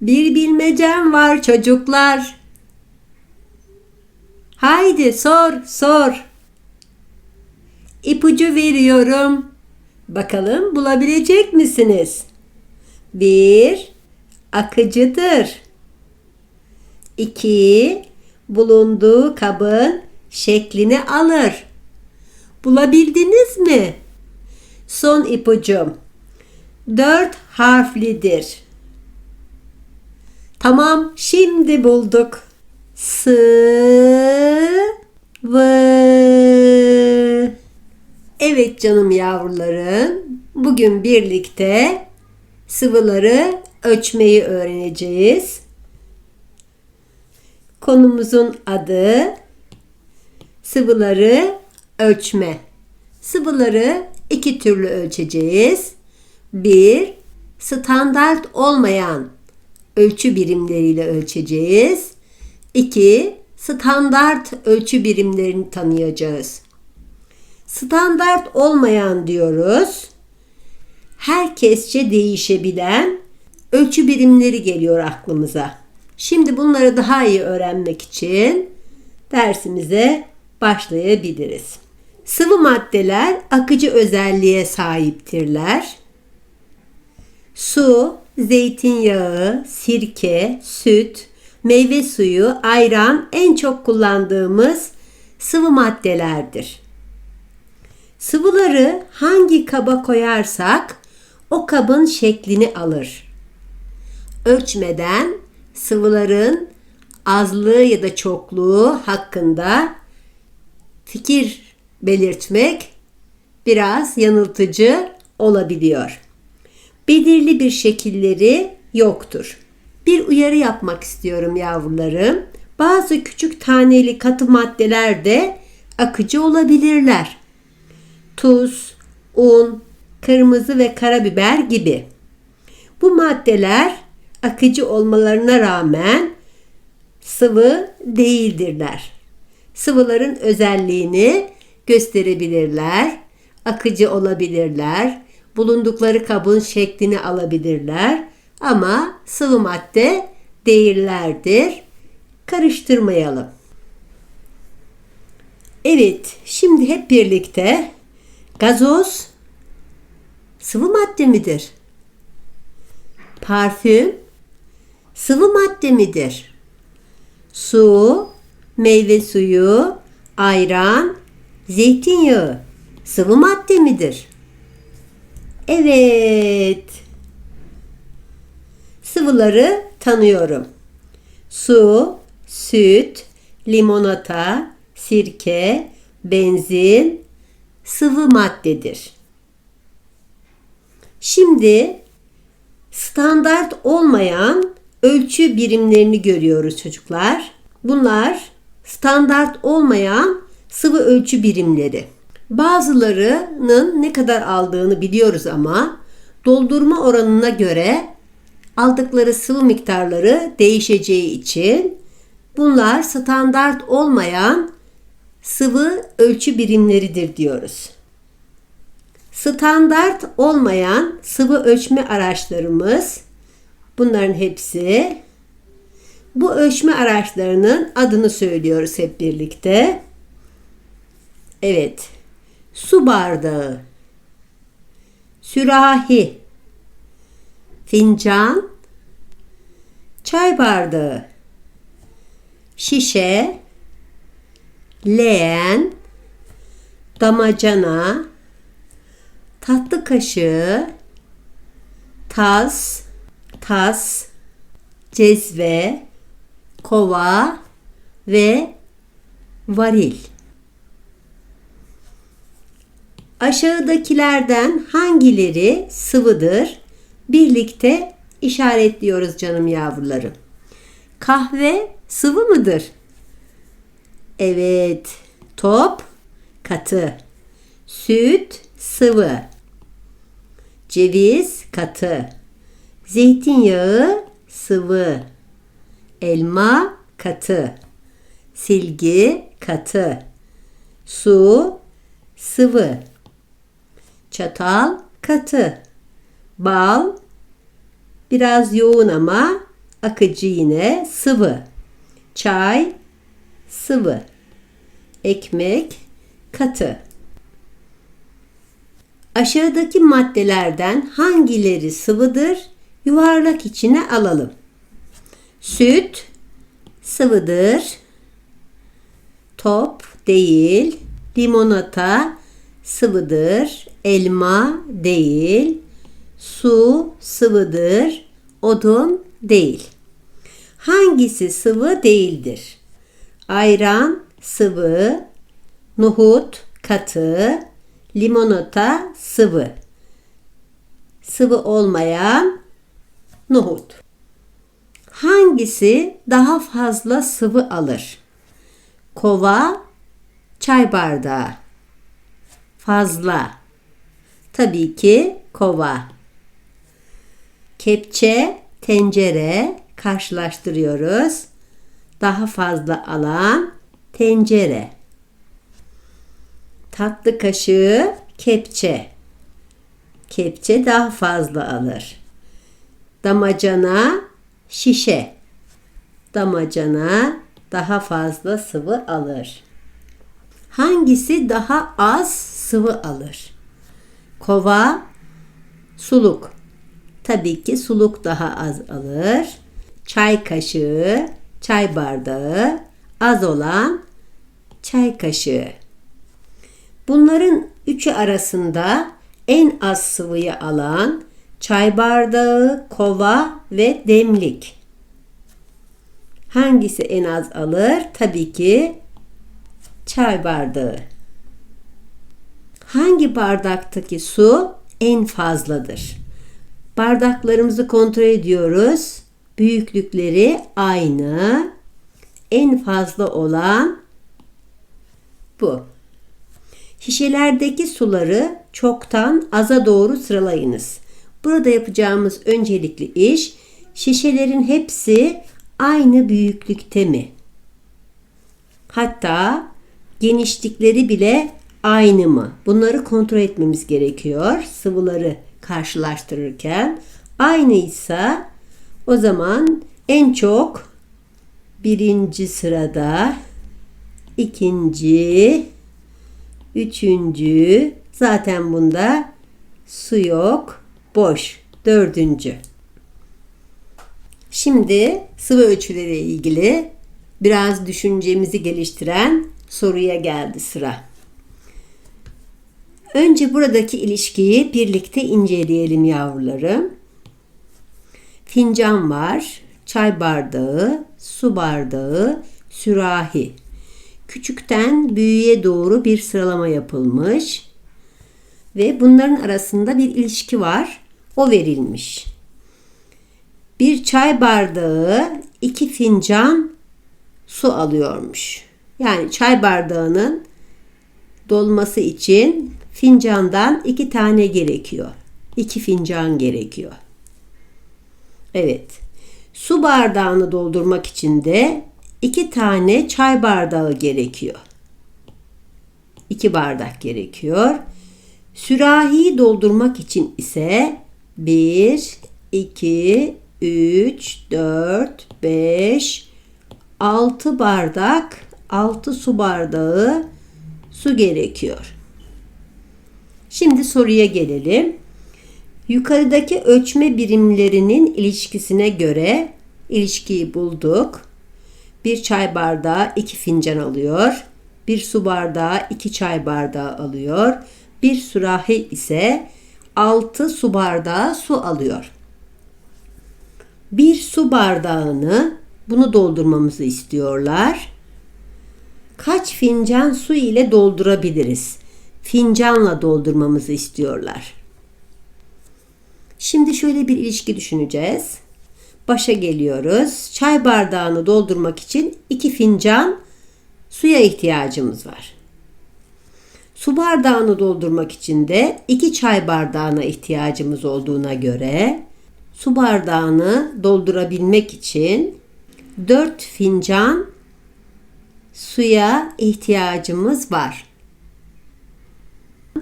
Bir bilmecem var çocuklar. Haydi sor, sor. İpucu veriyorum. Bakalım bulabilecek misiniz? Bir, akıcıdır. İki, bulunduğu kabın şeklini alır. Bulabildiniz mi? Son ipucum. Dört harflidir. Tamam, şimdi bulduk. Sıvı. Evet canım yavrularım. Bugün birlikte sıvıları ölçmeyi öğreneceğiz. Konumuzun adı sıvıları ölçme. Sıvıları iki türlü ölçeceğiz. Bir, standart olmayan ölçü birimleriyle ölçeceğiz. İki, standart ölçü birimlerini tanıyacağız. Standart olmayan diyoruz. Herkesçe değişebilen ölçü birimleri geliyor aklımıza. Şimdi bunları daha iyi öğrenmek için dersimize başlayabiliriz. Sıvı maddeler akıcı özelliğe sahiptirler. Su, zeytinyağı, sirke, süt, meyve suyu, ayran en çok kullandığımız sıvı maddelerdir. Sıvıları hangi kaba koyarsak o kabın şeklini alır. Ölçmeden sıvıların azlığı ya da çokluğu hakkında fikir belirtmek biraz yanıltıcı olabiliyor. Belirli bir şekilleri yoktur. Bir uyarı yapmak istiyorum yavrularım. Bazı küçük taneli katı maddeler de akıcı olabilirler. Tuz, un, kırmızı ve karabiber gibi. Bu maddeler akıcı olmalarına rağmen sıvı değildirler. Sıvıların özelliğini gösterebilirler, akıcı olabilirler, bulundukları kabın şeklini alabilirler ama sıvı madde değillerdir. Karıştırmayalım. Evet, şimdi hep birlikte gazoz sıvı madde midir? Parfüm sıvı madde midir? Su, meyve suyu, ayran, zeytinyağı sıvı madde midir? Evet. Sıvıları tanıyorum. Su, süt, limonata, sirke, benzin sıvı maddedir. Şimdi standart olmayan ölçü birimlerini görüyoruz çocuklar. Bunlar standart olmayan sıvı ölçü birimleri. Bazılarının ne kadar aldığını biliyoruz ama doldurma oranına göre aldıkları sıvı miktarları değişeceği için bunlar standart olmayan sıvı ölçü birimleridir diyoruz. Standart olmayan sıvı ölçme araçlarımız bunların hepsi bu ölçme araçlarının adını söylüyoruz hep birlikte. Evet. Su bardağı, sürahi, fincan, çay bardağı, şişe, leğen, damacana, tatlı kaşığı, tas, tas, cezve, kova. Ve varil. Aşağıdakilerden hangileri sıvıdır? Birlikte işaretliyoruz canım yavrularım. Kahve sıvı mıdır? Evet. Top katı. Süt sıvı. Ceviz katı. Zeytinyağı sıvı. Elma katı. Silgi katı. Su sıvı. Çatal katı. Bal biraz yoğun ama akıcı yine sıvı. Çay sıvı. Ekmek katı. Aşağıdaki maddelerden hangileri sıvıdır? Yuvarlak içine alalım. Süt sıvıdır. Top değil. Limonata sıvıdır. Elma değil. Su sıvıdır. Odun değil. Hangisi sıvı değildir? Ayran sıvı, nohut katı, limonata sıvı. Sıvı olmayan nohut. Hangisi daha fazla sıvı alır? Kova, çay bardağı. Fazla. Tabii ki kova. Kepçe, tencere karşılaştırıyoruz. Daha fazla alan tencere. Tatlı kaşığı, kepçe. Kepçe daha fazla alır. Damacana, şişe. Damacana daha fazla sıvı alır. Hangisi daha az sıvı alır? Kova, suluk. Tabii ki suluk daha az alır. Çay kaşığı, çay bardağı, az olan çay kaşığı. Bunların üçü arasında en az sıvıyı alan çay bardağı, kova ve demlik. Hangisi en az alır? Tabii ki çay bardağı. Hangi bardaktaki su en fazladır? Bardaklarımızı kontrol ediyoruz. Büyüklükleri aynı. En fazla olan bu. Şişelerdeki suları çoktan aza doğru sıralayınız. Burada yapacağımız öncelikli iş şişelerin hepsi aynı büyüklükte mi? Hatta genişlikleri bile aynı mı? Bunları kontrol etmemiz gerekiyor. Sıvıları karşılaştırırken aynıysa o zaman en çok birinci sırada ikinci üçüncü zaten bunda su yok boş dördüncü şimdi sıvı ölçüleri ilgili biraz düşüncemizi geliştiren soruya geldi sıra. Önce buradaki ilişkiyi birlikte inceleyelim yavrularım. Fincan var, çay bardağı, su bardağı, sürahi. Küçükten büyüğe doğru bir sıralama yapılmış ve bunların arasında bir ilişki var. O verilmiş. Bir çay bardağı iki fincan su alıyormuş. Yani çay bardağının dolması için fincandan iki tane gerekiyor. İki fincan gerekiyor. Evet. Su bardağını doldurmak için de iki tane çay bardağı gerekiyor. İki bardak gerekiyor. Sürahiyi doldurmak için ise 1, 2, 3, 4, 5, 6 bardak, 6 su bardağı su gerekiyor. Şimdi soruya gelelim. Yukarıdaki ölçme birimlerinin ilişkisine göre ilişkiyi bulduk. Bir çay bardağı iki fincan alıyor. Bir su bardağı iki çay bardağı alıyor. Bir sürahi ise 6 su bardağı su alıyor. Bir su bardağını bunu doldurmamızı istiyorlar. Kaç fincan su ile doldurabiliriz? Fincanla doldurmamızı istiyorlar. Şimdi şöyle bir ilişki düşüneceğiz. Başa geliyoruz. Çay bardağını doldurmak için iki fincan suya ihtiyacımız var. Su bardağını doldurmak için de iki çay bardağına ihtiyacımız olduğuna göre su bardağını doldurabilmek için 4 fincan suya ihtiyacımız var.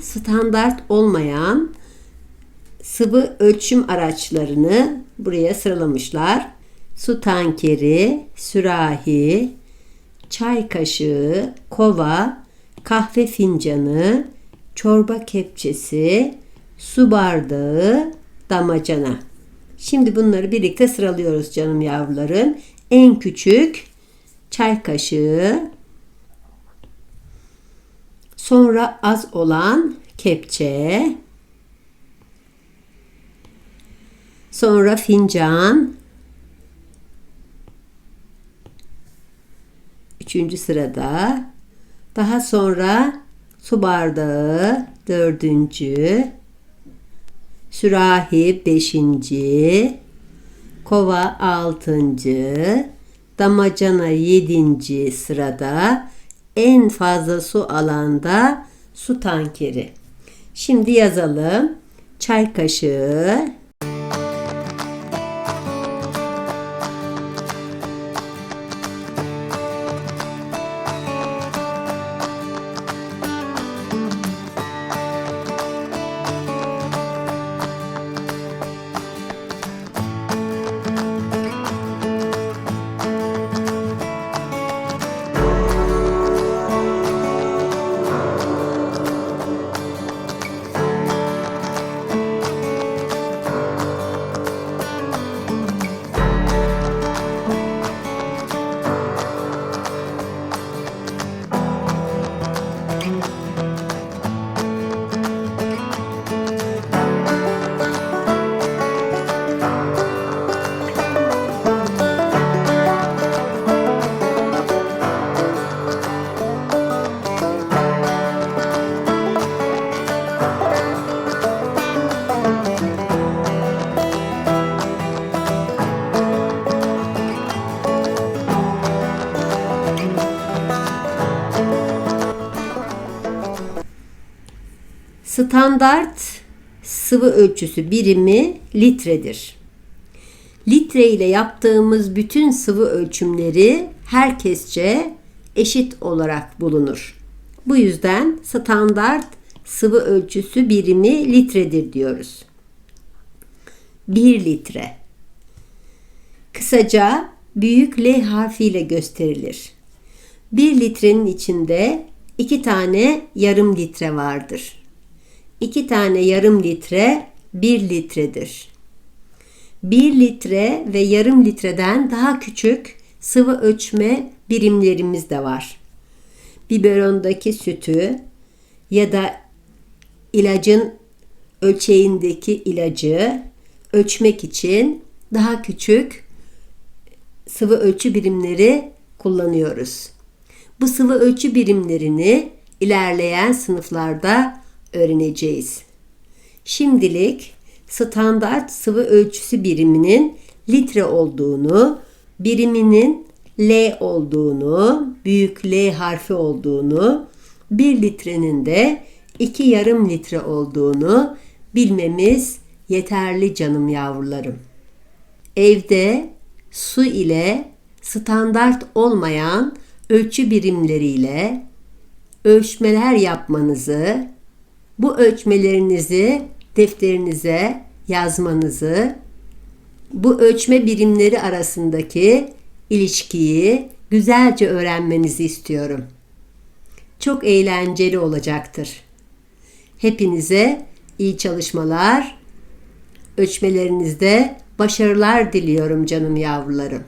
Standart olmayan sıvı ölçüm araçlarını buraya sıralamışlar. su tankeri, sürahi, çay kaşığı, kova, kahve fincanı, çorba kepçesi, su bardağı, damacana. Şimdi bunları birlikte sıralıyoruz canım yavrularım. En küçük çay kaşığı, sonra az olan kepçe, sonra fincan, üçüncü sırada, daha sonra su bardağı, dördüncü, sürahi beşinci, kova altıncı, damacana yedinci sırada, en fazla su alanda su tankeri. Şimdi yazalım. Çay kaşığı, Standart sıvı ölçüsü birimi litredir. Litre ile yaptığımız bütün sıvı ölçümleri herkesçe eşit olarak bulunur. Bu yüzden standart sıvı ölçüsü birimi litredir diyoruz. 1 litre. Kısaca büyük L harfiyle gösterilir. 1 litrenin içinde 2 tane yarım litre vardır. 2 tane yarım litre 1 litredir. 1 litre ve yarım litreden daha küçük sıvı ölçme birimlerimiz de var. Biberondaki sütü ya da ilacın ölçeğindeki ilacı ölçmek için daha küçük sıvı ölçü birimleri kullanıyoruz. Bu sıvı ölçü birimlerini ilerleyen sınıflarda öğreneceğiz. Şimdilik standart sıvı ölçüsü biriminin litre olduğunu, biriminin L olduğunu, büyük L harfi olduğunu, 1 litrenin de 2 yarım litre olduğunu bilmemiz yeterli canım yavrularım. Evde su ile standart olmayan ölçü birimleriyle ölçmeler yapmanızı bu ölçmelerinizi defterinize yazmanızı, bu ölçme birimleri arasındaki ilişkiyi güzelce öğrenmenizi istiyorum. Çok eğlenceli olacaktır. Hepinize iyi çalışmalar, ölçmelerinizde başarılar diliyorum canım yavrularım.